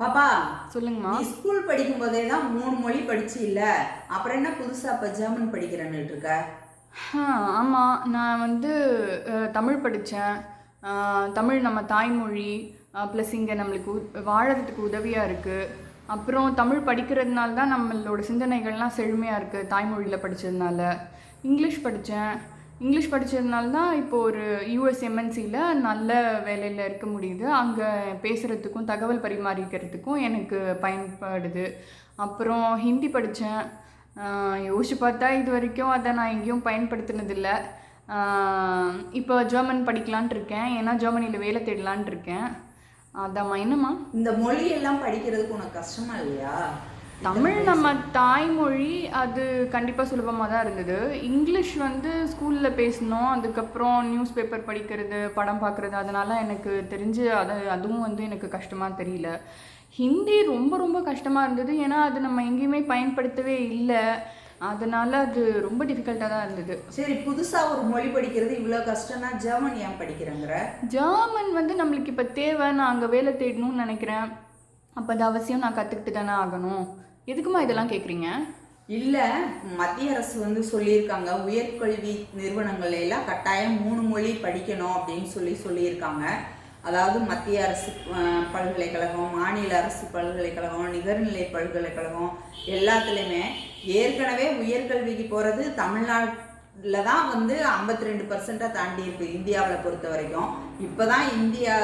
பாப்பா சொல்லுங்கம்மா. நீ ஸ்கூல் படிக்கும் போதே தான் மூணு மொழி படிச்சு இல்ல. அப்புறம் என்ன புதுசா இப்ப ஜெர்மன் படிக்கிறேன்னு இருக்க? ஆமாம் நான் வந்து தமிழ் படித்தேன் தமிழ் நம்ம தாய்மொழி ப்ளஸ் இங்கே நம்மளுக்கு வாழறதுக்கு உதவியாக இருக்குது அப்புறம் தமிழ் படிக்கிறதுனால தான் நம்மளோட சிந்தனைகள்லாம் செழுமையாக இருக்குது தாய்மொழியில் படித்ததுனால இங்கிலீஷ் படித்தேன் இங்கிலீஷ் படித்ததுனால தான் இப்போ ஒரு யூஎஸ் எம்என்சியில் நல்ல வேலையில் இருக்க முடியுது. அங்கே பேசுகிறதுக்கும் தகவல் பரிமாறிக்கிறதுக்கும் எனக்கு பயன்படுது. அப்புறம் ஹிந்தி படித்தேன் யோசிச்சு பார்த்தா இது வரைக்கும் அதை நான் எங்கேயும் பயன்படுத்தினதில்லை. இப்போ ஜெர்மன் படிக்கலான்ட்டு இருக்கேன். ஏன்னா ஜெர்மனியில் வேலை தேடலான்ட்டு இருக்கேன். அதாம்மா என்னம்மா? இந்த மொழியெல்லாம் படிக்கிறதுக்கு உனக்கு கஷ்டமா இல்லையா? தமிழ் நம்ம தாய்மொழி அது கண்டிப்பாக சுலபமாக தான் இருந்தது. இங்கிலீஷ் வந்து ஸ்கூலில் பேசணும் அதுக்கப்புறம் நியூஸ் பேப்பர் படிக்கிறது படம் பார்க்குறது அதனால எனக்கு தெரிஞ்சு அது அதுவும் வந்து எனக்கு கஷ்டமாக தெரியல. ஹிந்தி ரொம்ப ரொம்ப கஷ்டமாக இருந்தது. ஏன்னா அது நம்ம எங்கேயுமே பயன்படுத்தவே இல்லை. அதனால அது ரொம்ப டிஃபிகல்ட்டாக தான் இருந்தது. சரி புதுசா ஒரு மொழி படிக்கிறது இவ்வளவு கஷ்டம்னா ஜெர்மன் ஏன் படிக்கிறேங்கிற? ஜெர்மன் வந்து நம்மளுக்கு இப்போ தேவை. நான் அங்கே வேலை தேடணும்னு நினைக்கிறேன். அப்போ அது அவசியம் நான் கற்றுக்கிட்டு தானே ஆகணும். எதுக்குமா இதெல்லாம் கேட்குறீங்க இல்லை மத்திய அரசு வந்து சொல்லியிருக்காங்க உயர்கல்வி நிறுவனங்கள் எல்லாம் கட்டாயம் மூணு மொழி படிக்கணும் அப்படின்னு சொல்லி சொல்லியிருக்காங்க. அதாவது மத்திய அரசு பல்கலைக்கழகம் மாநில அரசு பல்கலைக்கழகம் நிகர்நிலை பல்கலைக்கழகம் எல்லாத்துலேயுமே ஏற்கனவே உயர்கல்விக்கு போகிறது தமிழ்நாட்டில் தான் வந்து ஐம்பத்தி ரெண்டு பர்சண்ட்டாக தாண்டி இருக்கு இந்தியாவில் பொறுத்த வரைக்கும். இப்போ தான் இந்தியா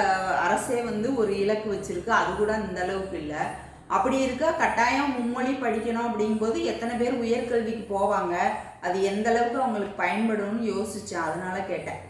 அரசே வந்து ஒரு இலக்கு வச்சுருக்கு அது கூட இந்த அளவுக்கு இல்லை. அப்படி இருக்க? கட்டாயம் மும்மொழி படிக்கணும் அப்படிங்கும்போது எத்தனை பேர் உயர்கல்விக்கு போவாங்க? அது எந்த அளவுக்கு அவங்களுக்கு பயன்படும்னு யோசிச்சேன். அதனால கேட்டேன்.